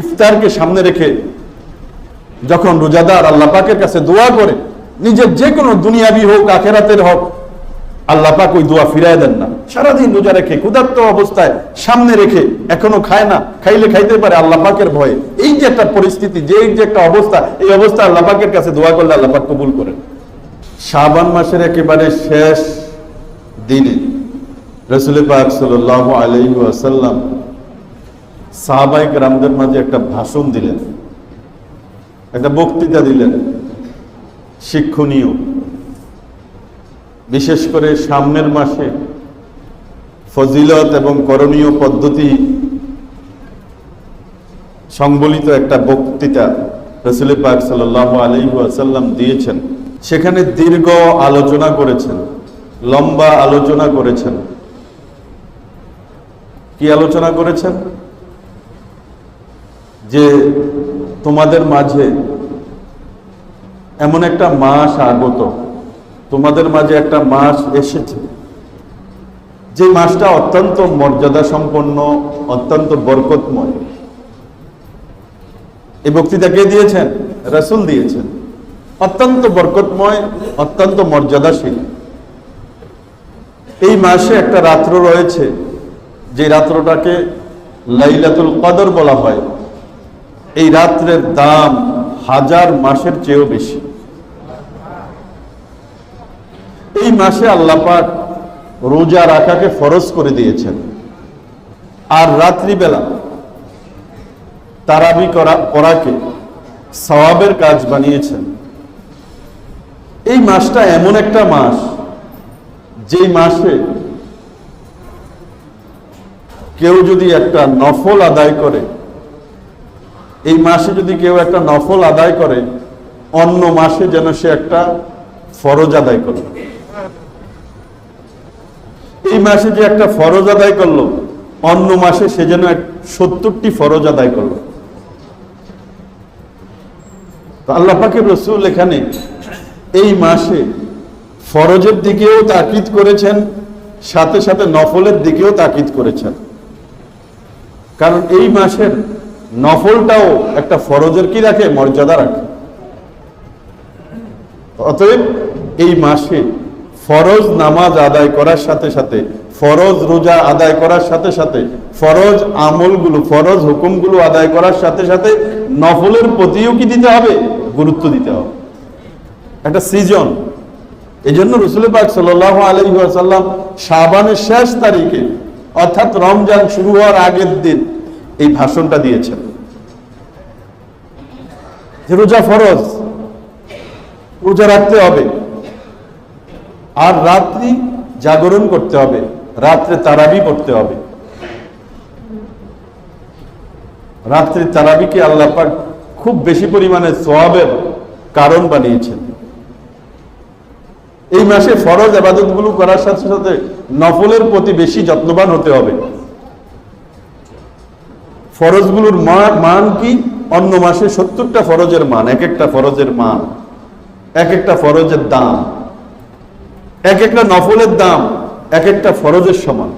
ইফতারকে সামনে রেখে যখন রোজাদার আল্লাহ পাকের কাছে দোয়া করে, নিজের যে কোনো দুনিয়াবি হোক, আখেরাতের হোক, আল্লাহ পাক ওই দোয়া ফিরাই দেন না। সারাদিন রোজা রেখে, ক্ষুধার্ত অবস্থায় সামনে রেখে, এখনও খায় না, খাইলে খাইতে পারে আল্লাহ পাকের ভয়ে। এই যে একটা পরিস্থিতি যে এই যে একটা অবস্থা, এই অবস্থা আল্লাহ পাকের কাছে দোয়া করলে আল্লাহ পাক কবুল করেন। শাবান মাসের একেবারে শেষ দিনে রসুল পাক সাল্লাহ আলহি আসাল্লাম সাহাবাইক রামদের মাঝে একটা ভাষণ দিলেন। একটা বক্তৃতা দিলেন। শিক্ষণীয়। বিশেষ করে সামনের মাসে ফজিলত এবং করণীয় পদ্ধতি সংবলিত একটা বক্তৃতা রসুল পাক সাল্লাহ আলী আসাল্লাম দিয়েছেন। সেখানে দীর্ঘ আলোচনা করেছেন, লম্বা আলোচনা করেছেন। কি আলোচনা করেছেন? যে তোমাদের মাঝে এমন একটা মাস আগত, তোমাদের মাঝে একটা মাস এসেছে। যে মাসটা অত্যন্ত মর্যাদা সম্পন্ন অত্যন্ত বরকতময়। এই বক্তৃতা কে দিয়েছেন? রাসুল দিয়েছেন। অত্যন্ত বরকতময়, অত্যন্ত মর্যাদাশীল। এই মাসে একটা রাত্র রয়েছে, যে রাত্রটাকে লাইলাতুল কদর বলা হয়। এই রাত্রের দাম হাজার মাসের চেয়েও বেশি। এই মাসে আল্লাপাক রোজা রাখাকে ফরজ করে দিয়েছেন। আর রাত্রিবেলা তারাবি করা, করাকে সওয়াবের কাজ বানিয়েছেন। এই মাসটা এমন একটা মাস যেই মাসে কেউ যদি একটা নফল আদায় করে এই মাসে যদি কেউ একটা নফল আদায় করে, অন্য মাসে যেন সে একটা ফরজ আদায় করল। এই মাসে যে একটা ফরজ আদায় করল, অন্য মাসে সে যেন সত্তরটি ফরজ আদায় করল। আল্লাহ পাকের রসুল এখানে এই মাসে ফরজের দিকেও তাকিদ করেছেন, সাথে সাথে নফলের দিকেও তাকিদ করেছেন। কারণ এই মাসের নফলটাও একটা ফরজের কি রাখে? মর্যাদা রাখে। অতএব এই মাসে ফরজ নামাজ আদায় করার সাথে সাথে, ফরজ রোজা আদায় করার সাথে সাথে, ফরজ আমলগুলো, ফরজ হুকুমগুলো আদায় করার সাথে সাথে নফলের প্রতিও কি দিতে হবে? গুরুত্ব দিতে হবে। একটা সিজন। এই জন্য রসুল পাক সাল আলহি আসাল্লাম শাবানের শেষ তারিখে, অর্থাৎ রমজান শুরু হওয়ার আগের দিন এই ভাষণটা দিয়েছেন। যে রোজা ফরজ, রোজা রাখতে হবে। আর রাত্রি জাগরণ করতে হবে, রাত্রে তারাবি করতে হবে। রাত্রি তারাবিকে আল্লাহ পাক খুব বেশি পরিমাণে সোয়াবের কারণ বানিয়েছেন। এই মাসে ফরজ আবাদতগুলো করার সাথে সাথে নফলের প্রতি বেশি যত্নবান হতে হবে। ফরজগুলোর মান কি? অন্য মাসে সত্তরটা ফরজের মান এক একটা ফরজের মান এক একটা ফরজের দাম এক একটা নফলের দাম এক একটা ফরজের সমান।